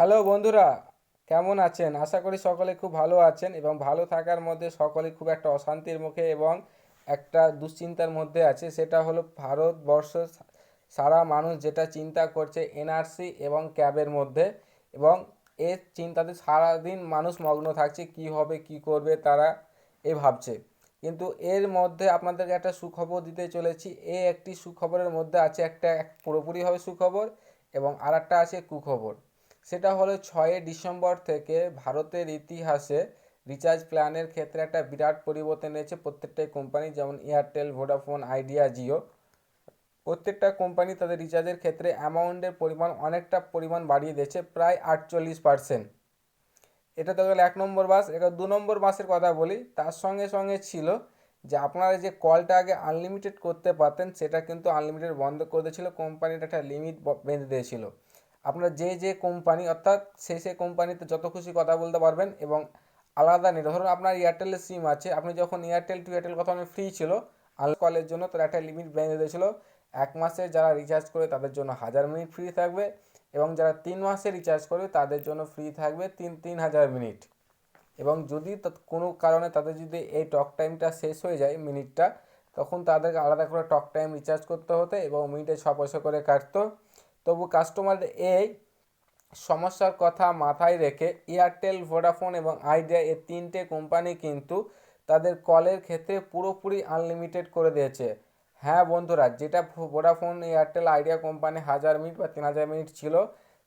Hello বন্ধুরা, কেমন আছেন? আশা করি সকলে খুব ভালো আছেন এবং ভালো থাকার মধ্যে সকলে খুব একটা অশান্তির মুখে এবং একটা দুশ্চিন্তার মধ্যে আছে। সেটা হলো ভারতবর্ষ সারা মানুষ যেটা চিন্তা করছে এনআরসি এবং ক্যাবের মধ্যে এবং এর চিন্তাতে সারাদিন মানুষ মগ্ন থাকছে, কি হবে, কি করবে তারা এ ভাবছে। কিন্তু এর মধ্যে আপনাদেরকে একটা সুখবর দিতে চলেছি। এ একটি সুখবরের মধ্যে আছে একটা পুরোপুরিভাবে সুখবর এবং আর একটা আছে কুখবর। সেটা হলো ছয়ই ডিসেম্বর থেকে ভারতের ইতিহাসে রিচার্জ প্ল্যানের ক্ষেত্রে একটা বিরাট পরিবর্তন এনেছে প্রত্যেকটাই কোম্পানি, যেমন এয়ারটেল ভোডাফোন আইডিয়া জিও প্রত্যেকটা কোম্পানি তাদের রিচার্জের ক্ষেত্রে অ্যামাউন্টের পরিমাণ অনেকটা পরিমাণ বাড়িয়ে দিয়েছে, প্রায় আটচল্লিশ পার্সেন্ট এটা তো গেল এক নম্বর বাস, এটা দু নম্বর বাসের কথা বলি। তার সঙ্গে সঙ্গে ছিল যে আপনারা যে কলটা আগে আনলিমিটেড করতে পারতেন, সেটা কিন্তু আনলিমিটেড বন্ধ করে দিয়েছিল কোম্পানির একটা লিমিট বেঁধে দিয়েছিল। আপনারা যে যে কোম্পানি অর্থাৎ সেই সেই কোম্পানিতে যত খুশি কথা বলতে পারবেন এবং আলাদা নেই। ধরুন আপনার এয়ারটেলের সিম আছে, আপনি যখন এয়ারটেল টু এয়ারটেল কথা ফ্রি ছিল আল কলের জন্য তার একটা লিমিট বেঁধে দিয়েছিল। এক মাসে যারা রিচার্জ করে তাদের জন্য হাজার মিনিট ফ্রি থাকবে এবং যারা তিন মাসে রিচার্জ করবে তাদের জন্য ফ্রি থাকবে তিন তিন হাজার মিনিট এবং যদি কোনো কারণে তাদের যদি এই টক টাইমটা শেষ হয়ে যায় মিনিটটা তখন তাদেরকে আলাদা করে টক টাইম রিচার্জ করতে হতো এবং মিনিটে ছ পয়সা করে কাটতো। তবু কাস্টমার এই সমস্যার কথা মাথায় রেখে এয়ারটেল ভোডাফোন এবং আইডিয়া এই তিনটে কোম্পানি কিন্তু তাদের কলের ক্ষেত্রে পুরোপুরি আনলিমিটেড করে দিয়েছে। হ্যাঁ বন্ধুরা, যেটা ভোডাফোন এয়ারটেল আইডিয়া কোম্পানি হাজার মিনিট বা তিন হাজার মিনিট ছিল,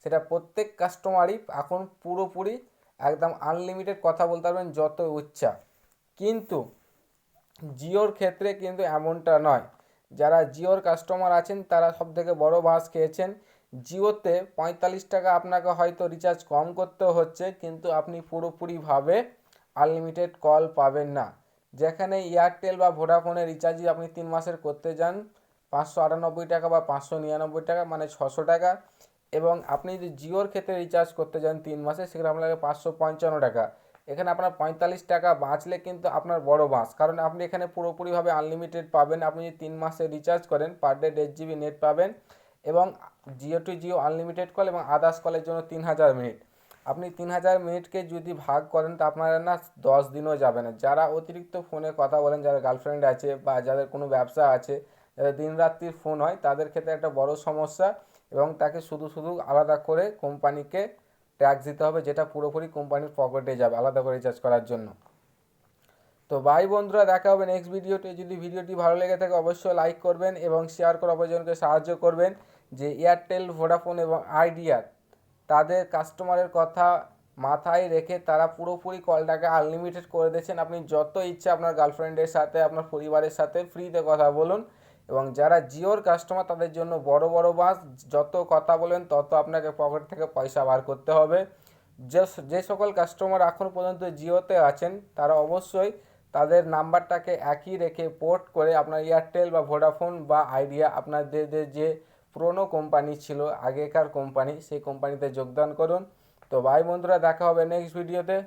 সেটা প্রত্যেক কাস্টমারই এখন পুরোপুরি একদম আনলিমিটেড কথা বলতে পারবেন যত ইচ্ছা কিন্তু জিওর ক্ষেত্রে কিন্তু এমনটা নয়। যারা জিওর কাস্টমার আছেন, তারা সব থেকে বড় বাস খেয়েছেন। জিওতে পঁয়তাল্লিশ টাকা আপনাকে হয়তো রিচার্জ কম করতে হচ্ছে, কিন্তু আপনি পুরোপুরিভাবে আনলিমিটেড কল পাবেন না। যেখানে এয়ারটেল বা ভোডাফোনের রিচার্জই আপনি তিন মাসের করতে যান, পাঁচশো আটানব্বই টাকা বা পাঁচশো নিরানব্বই টাকা মানে ছশো টাকা। এবং আপনি যদি জিওর ক্ষেত্রে রিচার্জ করতে যান তিন মাসে সেখানে আপনাকে পাঁচশো পঞ্চান্ন টাকা। এখানে আপনার পঁয়তাল্লিশ টাকা বাঁচলে কিন্তু আপনার বড় বাঁচ কারণ আপনি এখানে পুরোপুরিভাবে আনলিমিটেড পাবেন। আপনি যদি তিন মাসে রিচার্জ করেন পার ডে দেড় জিবি নেট পাবেন এবং Jio to Jio unlimited call এবং আদার্স কলের জন্য তিন হাজার মিনিট আপনি তিন হাজার মিনিটকে যদি ভাগ করেন, তা আপনার না দশ দিনও যাবে না। যারা অতিরিক্ত ফোনে কথা বলেন যারা গার্লফ্রেন্ড আছে বা যাদের কোনো ব্যবসা আছে, যাদের দিন রাত্রির ফোন হয়, তাদের ক্ষেত্রে একটা বড় সমস্যা এবং তাকে শুধু শুধু আলাদা করে কোম্পানিকে ট্যাক্স দিতে হবে, যেটা পুরোপুরি কোম্পানির পকেটে যাবে, আলাদা করে রিচার্জ করার জন্য। তো ভাই বন্ধুরা, দেখা হবে নেক্সট ভিডিওতে যদি ভিডিওটি ভালো লেগে থাকে, অবশ্যই লাইক করবেন এবং শেয়ার করে অপরজনকে সাহায্য করবেন যে এয়ারটেল ভোডাফোন এবং আইডিয়া তাদের কাস্টমারের কথা মাথায় রেখে তারা পুরোপুরি কলটাকে আনলিমিটেড করে দিয়েছেন। আপনি যত ইচ্ছে আপনার গার্লফ্রেন্ডের সাথে, আপনার পরিবারের সাথে ফ্রিতে কথা বলুন। এবং যারা জিওর কাস্টমার তাদের জন্য বড় বড় বাস, যত কথা বলেন, তত আপনাকে পকেট থেকে পয়সা বার করতে হবে। যে সকল কাস্টমার এখন পর্যন্ত জিওতে আছেন, তারা অবশ্যই তাদের নাম্বারটাকে একই রেখে পোর্ট করে আপনার এয়ারটেল বা ভোডাফোন বা আইডিয়া আপনাদের যে পুরনো কোম্পানি ছিল, আগেকার কোম্পানি সেই কোম্পানিতে যোগদান করুন। তো ভাই বন্ধুরা, দেখা হবে নেক্সট ভিডিওতে